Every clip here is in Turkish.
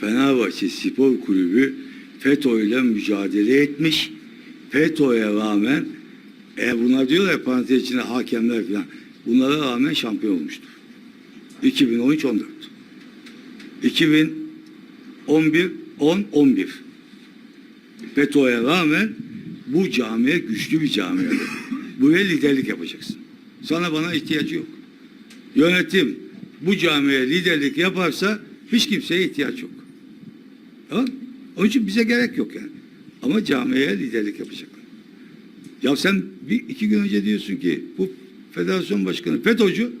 Fenerbahçe Spor Kulübü FETÖ ile mücadele etmiş. FETÖ'ye rağmen e buna diyorlar ya parantez içinde hakemler falan. Bunlara rağmen şampiyon olmuştur. 2013-14. 2011 10 11. FETÖ'ye rağmen bu camiye güçlü bir camiye. Buraya liderlik yapacaksın. Sana bana ihtiyacı yok. Yönetim bu camiye liderlik yaparsa hiç kimseye ihtiyaç yok. Tamam? Onun için bize gerek yok yani. Ama camiye liderlik yapacaklar. Ya sen bir iki gün önce diyorsun ki bu federasyon başkanı FETÖ'cü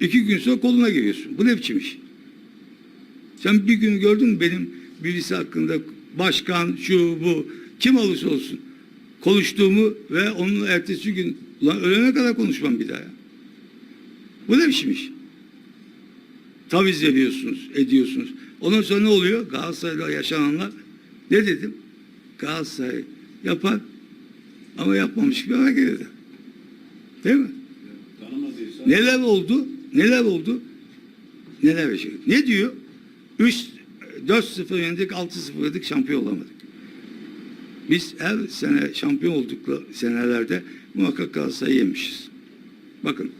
iki gün sonra koluna giriyorsun. Bu ne biçim iş? Sen bir gün gördün mü benim birisi hakkında başkan şu bu kim olursa olsun konuştuğumu ve onun ertesi gün lan ölene kadar konuşmam bir daha ya. Bu ne biçim iş? Taviz veriyorsunuz, ediyorsunuz. Ondan sonra ne oluyor? Galatasaray'da yaşananlar ne dedim? Galatasaray yapar ama yapmamış gibi hareket eder. Değil mi? Neler oldu? Neler oldu? Neler yaşadık? Ne diyor? 3 4-0 yendik, 6-0 yedik, şampiyon olamadık. Biz her sene şampiyon olduk senelerde muhakkak Galatasaray'ı yemişiz. Bakın.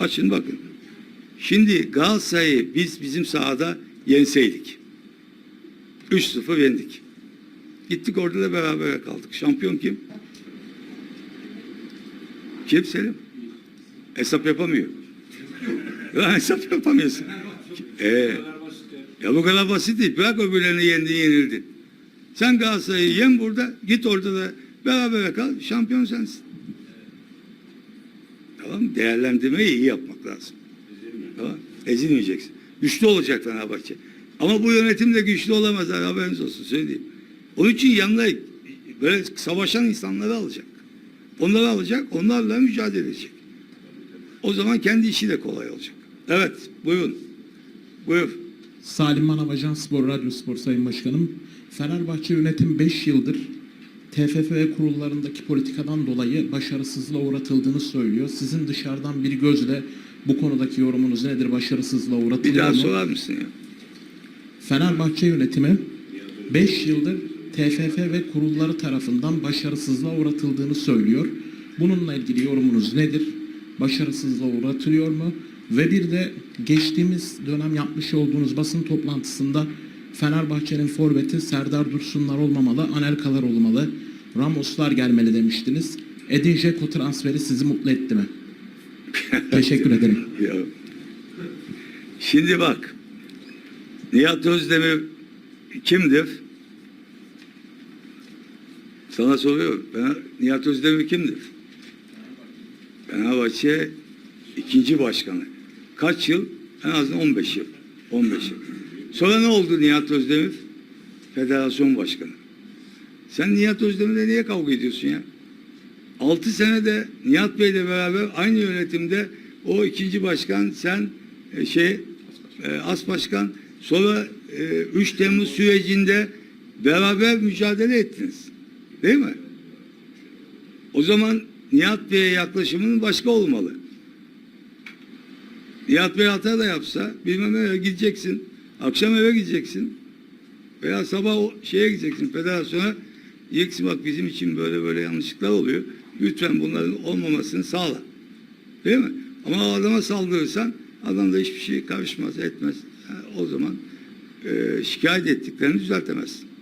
Açın bakın. Şimdi Galatasaray'ı biz bizim sahada yenseydik. 3-0 yendik. Gittik orada da beraber kaldık. Şampiyon kim? Kim Selim? Hesap yapamıyor. Ya hesap yapamıyorsun. Ee, ya bu kadar basit değil. Bırak öbürlerini yendi yenildin. Sen Galatasaray'ı yen burada, git orada da beraber kal, şampiyon sensin. Tamam? Değerlendirmeyi iyi yapmak lazım. Tamam Ezilmeyeceksin. Güçlü olacak Fenerbahçe. Ama bu yönetim de güçlü olamaz. ha, Haberiniz olsun söyleyeyim. Onun için yanına böyle savaşan insanları alacak. Onları alacak, onlarla mücadele edecek. O zaman kendi işi de kolay olacak. Evet, buyurun. Buyur. Salim Manavajan Spor Radyo Spor Sayın Başkanım. Fenerbahçe yönetim 5 yıldır TFF kurullarındaki politikadan dolayı başarısızlığa uğratıldığını söylüyor. Sizin dışarıdan bir gözle bu konudaki yorumunuz nedir? Başarısızlığa Bir uğratılıyor daha mu? sorar mısın ya? Fenerbahçe yönetimi 5 yıldır TFF ve kurulları tarafından başarısızlığa uğratıldığını söylüyor. Bununla ilgili yorumunuz nedir? Başarısızlığa uğratılıyor mu? Ve bir de geçtiğimiz dönem yapmış olduğunuz basın toplantısında Fenerbahçe'nin forveti Serdar Dursunlar olmamalı, Anelkalar olmalı, Ramoslar gelmeli demiştiniz. Edin Dzeko transferi sizi mutlu etti mi? Teşekkür ederim. Ya. Şimdi bak. Nihat Özdemir kimdir? Sana soruyorum. Ben, Nihat Özdemir kimdir? Fenerbahçe ikinci başkanı. Kaç yıl? En azından 15 yıl. 15 yıl. Sonra ne oldu Nihat Özdemir? Federasyon başkanı. Sen Nihat Özdemir'le niye kavga ediyorsun ya? 6 senede Nihat Bey'le beraber aynı yönetimde o ikinci başkan sen e, şey e, as başkan sonra e, 3 Temmuz sürecinde beraber mücadele ettiniz. Değil mi? O zaman Nihat Bey'e yaklaşımının başka olmalı. Nihat Bey hata da yapsa bilmem eve gideceksin. Akşam eve gideceksin. Veya sabah o şeye gideceksin federasyona. Diyeceksin bak bizim için böyle böyle yanlışlıklar oluyor. Lütfen bunların olmamasını sağla. Değil mi? Ama adama saldırırsan adam da hiçbir şey karışmaz etmez. Ha, o zaman e, şikayet ettiklerini düzeltemezsin.